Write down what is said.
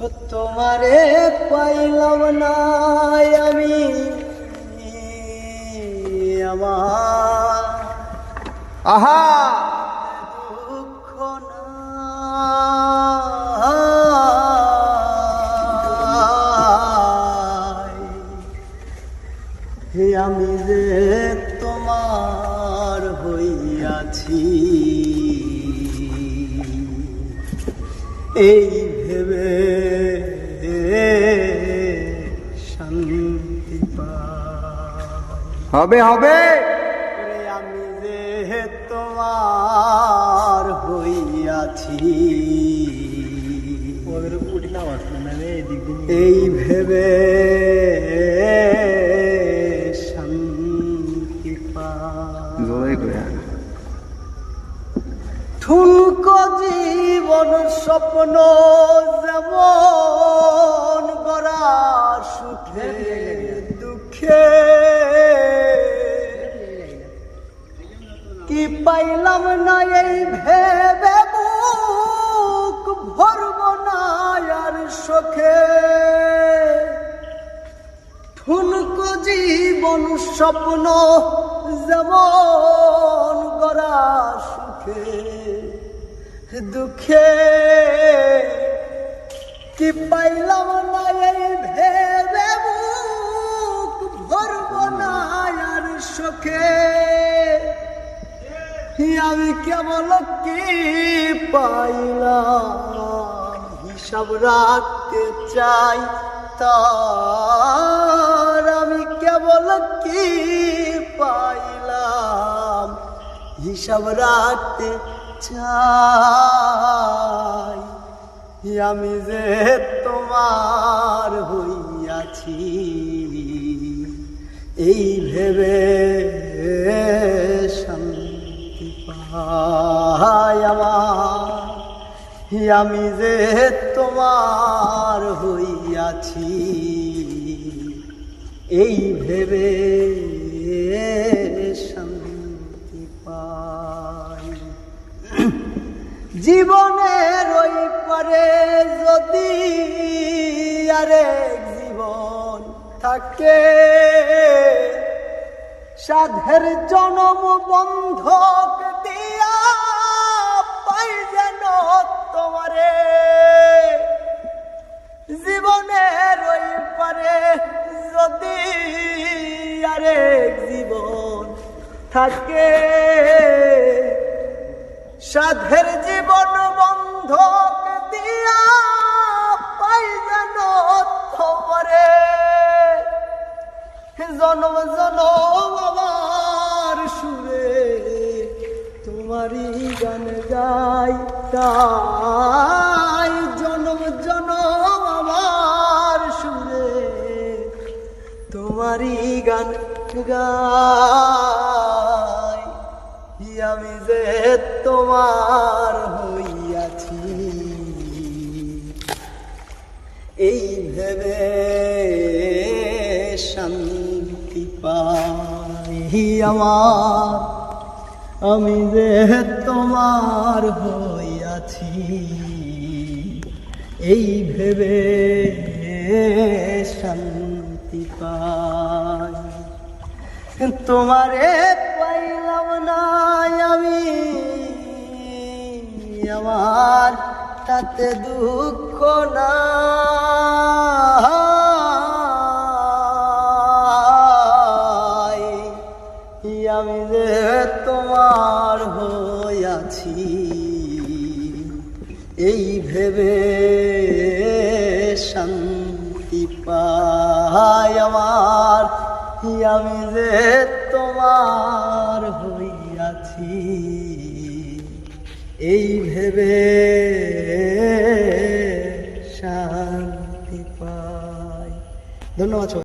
তোমারে পাইলাম না আমি আমার আহা দুঃখ। হে আমি যে তোমার হইয়াছি এই ভেবে শান্তি হবে হবে। আমি যে তোমার হইয়াছি। এই ভেবে শান্তি করে ঠুনকো জীবন স্বপ্ন যেমন গড়া সুখে, দুঃখে। কি পাইলাম না এই ভেবে বুক ভরব না আর সখে ঠুনকো জীবন স্বপ্ন যেমন গড়া সুখে। দুঃখে কি পাইলাম না এই ভেবে বুক ভরব না আর সখে আমি কেবল কি পাইলাম? হিসাব রাখতে চাই তার। আমি কেবল কি পাইলাম? হিসাব রাখতে চাই আমি যে তোমার হইয়াছি। এই ভেবে শান্তি পাই আমার। আমি যে তোমার হইয়াছি। এই ভেবে জীবনের ওই পরে যদি আরেক জীবন থাকে, সাধের জনম বন্ধক দিয়া পাই যেন তোমারে। জীবনের ওই পারে যদি আরেক জীবন থাকে সাধের জীবন বন্ধক দিয়া পাই যেন তোমারে জনম জনম আমার সুরে তোমারই গান গাই, তাই জনম জনম আমার সুরে তোমারই গান গাই। আমি যে তোমার হইয়াছি। এই ভেবে শান্তি পাই আমার। আমি যে তোমার হইয়াছি। এই ভেবে শান্তি পাই। তোমারে আমি। আমার তাতে দুঃখ না আমি যে তোমার হইয়াছি এই ভেবে শান্তি পাই আমার। আমি যে তোমার হইয়াছি। এই ভেবে